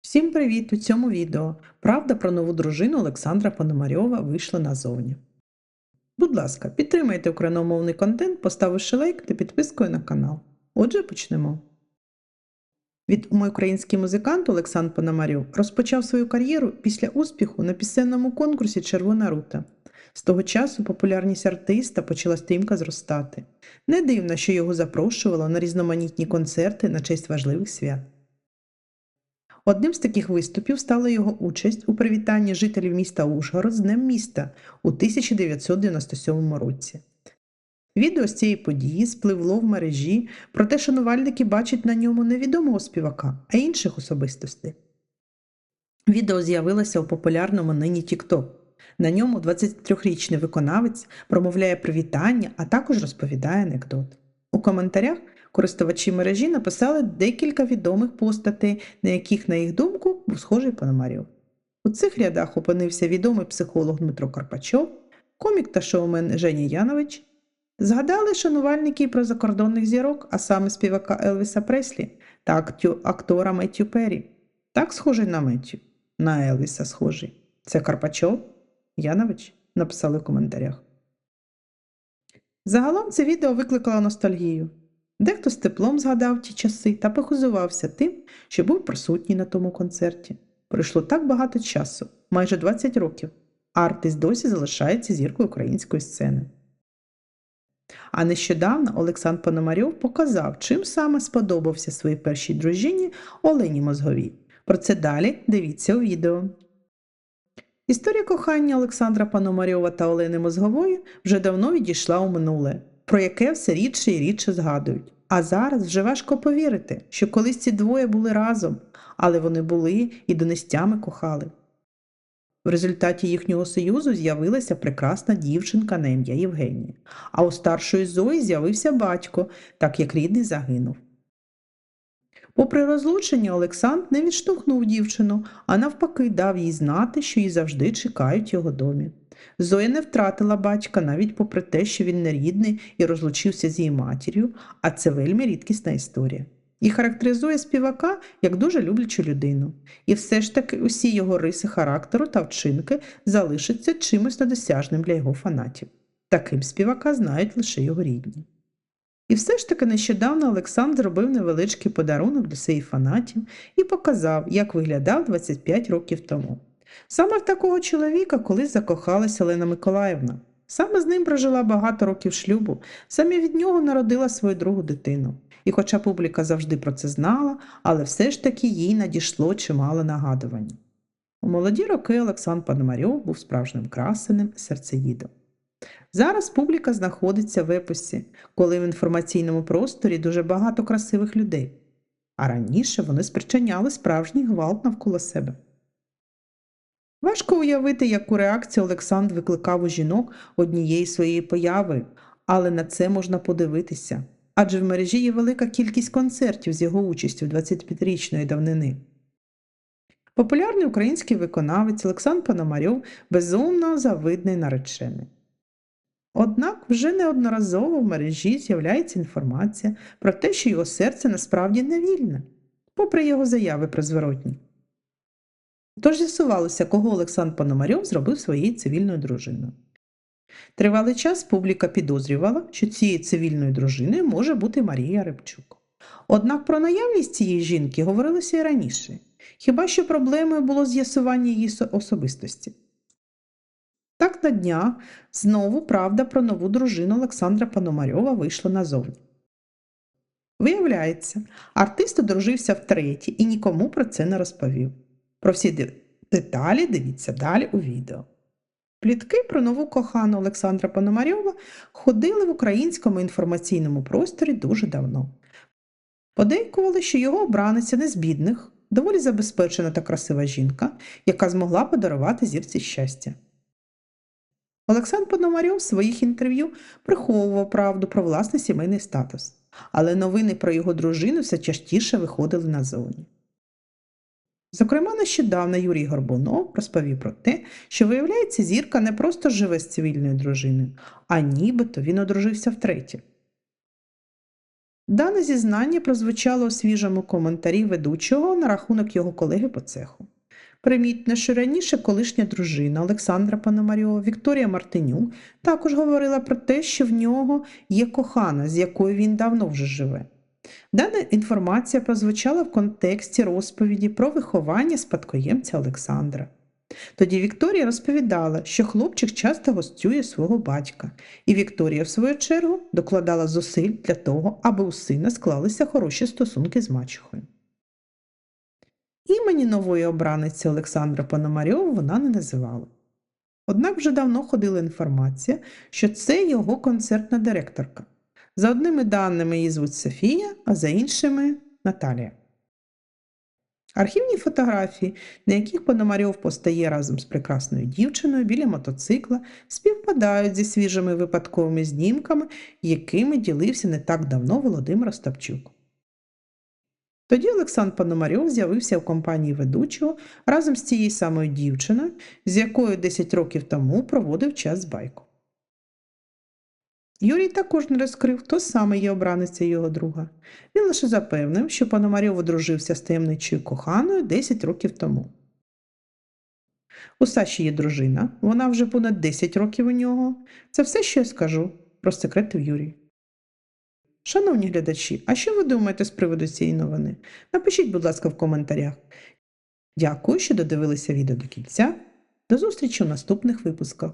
Всім привіт! У цьому відео правда про нову дружину Олександра Пономарьова вийшла назовні. Будь ласка, підтримайте україномовний контент, поставивши лайк та підпискою на канал. Отже, почнемо. Відомий український музикант Олександр Пономарьов розпочав свою кар'єру після успіху на пісенному конкурсі Червона рута. З того часу популярність артиста почала стрімко зростати. Не дивно, що його запрошувало на різноманітні концерти на честь важливих свят. Одним з таких виступів стала його участь у привітанні жителів міста Ужгород з Днем міста у 1997 році. Відео з цієї події спливло в мережі, проте шанувальники бачать на ньому не відомого співака, а інших особистостей. Відео з'явилося у популярному нині TikTok. На ньому 23-річний виконавець промовляє привітання, а також розповідає анекдот. У коментарях користувачі мережі написали декілька відомих постатей, на яких, на їх думку, був схожий Пономарьов. У цих рядах опинився відомий психолог Дмитро Карпачов, комік та шоумен Женя Янович. Згадали шанувальники про закордонних зірок, а саме співака Елвіса Преслі та актора Меттю Перрі. Так схожий на Меттю, на Елвіса схожий. Це Карпачов? Янович? Написали в коментарях. Загалом це відео викликало ностальгію. Дехто з теплом згадав ті часи та похизувався тим, що був присутній на тому концерті. Пройшло так багато часу, майже 20 років, артист досі залишається зіркою української сцени. А нещодавно Олександр Пономарьов показав, чим саме сподобався своїй першій дружині Олені Мозговій. Про це далі дивіться у відео. Історія кохання Олександра Пономарьова та Олени Мозгової вже давно відійшла у минуле, про яке все рідше і рідше згадують. А зараз вже важко повірити, що колись ці двоє були разом, але вони були і донестями кохали. В результаті їхнього союзу з'явилася прекрасна дівчинка на ім'я Євгенія, а у старшої Зої з'явився батько, так як рідний загинув. Попри розлучення, Олександр не відштовхнув дівчину, а навпаки дав їй знати, що її завжди чекають його домі. Зоя не втратила батька навіть попри те, що він не рідний і розлучився з її матір'ю, а це вельми рідкісна історія. І характеризує співака як дуже люблячу людину. І все ж таки усі його риси характеру та вчинки залишаться чимось недосяжним для його фанатів. Таким співака знають лише його рідні. І все ж таки нещодавно Олександр зробив невеличкий подарунок для своїх фанатів і показав, як виглядав 25 років тому. Саме в такого чоловіка колись закохалася Олена Миколаївна. Саме з ним прожила багато років шлюбу, саме від нього народила свою другу дитину. І хоча публіка завжди про це знала, але все ж таки їй надійшло чимало нагадування. У молоді роки Олександр Пономарьов був справжнім красеним серцеїдом. Зараз публіка знаходиться в епосі, коли в інформаційному просторі дуже багато красивих людей, а раніше вони спричиняли справжній гвалт навколо себе. Важко уявити, яку реакцію Олександр викликав у жінок однієї своєї появи, але на це можна подивитися. Адже в мережі є велика кількість концертів з його участю 25-річної давнини. Популярний український виконавець Олександр Пономарьов безумно завидний наречений. Однак вже неодноразово в мережі з'являється інформація про те, що його серце насправді не вільне, попри його заяви про зворотні. Тож з'ясувалося, кого Олександр Пономарьов зробив своєю цивільною дружиною. Тривалий час публіка підозрювала, що цією цивільною дружиною може бути Марія Рибчук. Однак про наявність цієї жінки говорилося і раніше, хіба що проблемою було з'ясування її особистості. Так на днях знову правда про нову дружину Олександра Пономарьова вийшла назовні. Виявляється, артист одружився втретє і нікому про це не розповів. Про всі деталі дивіться далі у відео. Плітки про нову кохану Олександра Пономарьова ходили в українському інформаційному просторі дуже давно. Подейкували, що його обраниця не з бідних, доволі забезпечена та красива жінка, яка змогла подарувати зірці щастя. Олександр Пономарьов в своїх інтерв'ю приховував правду про власний сімейний статус, але новини про його дружину все частіше виходили назовні. Зокрема, нещодавно Юрій Горбунов розповів про те, що, виявляється, зірка не просто живе з цивільною дружиною, а нібито він одружився втретє. Дане зізнання прозвучало у свіжому коментарі ведучого на рахунок його колеги по цеху. Примітно, що раніше колишня дружина Олександра Пономарьова Вікторія Мартинюк також говорила про те, що в нього є кохана, з якою він давно вже живе. Дана інформація прозвучала в контексті розповіді про виховання спадкоємця Олександра. Тоді Вікторія розповідала, що хлопчик часто гостює свого батька, і Вікторія, в свою чергу, докладала зусиль для того, аби у сина склалися хороші стосунки з мачухою. Імені нової обраниці Олександра Пономарьова вона не називала. Однак вже давно ходила інформація, що це його концертна директорка. За одними даними її звуть Софія, а за іншими Наталія. Архівні фотографії, на яких Пономарьов постає разом з прекрасною дівчиною біля мотоцикла, співпадають зі свіжими випадковими знімками, якими ділився не так давно Володимир Остапчук. Тоді Олександр Пономарьов з'явився в компанії ведучого разом з тією самою дівчиною, з якою 10 років тому проводив час з байку. Юрій також не розкрив, хто саме є обраниця його друга. Він лише запевнив, що Пономарьов одружився з таємничою коханою 10 років тому. У Саші є дружина, вона вже понад 10 років у нього. Це все, що я скажу, розсекретив Юрій. Шановні глядачі, а що ви думаєте з приводу цієї новини? Напишіть, будь ласка, в коментарях. Дякую, що додивилися відео до кінця. До зустрічі у наступних випусках.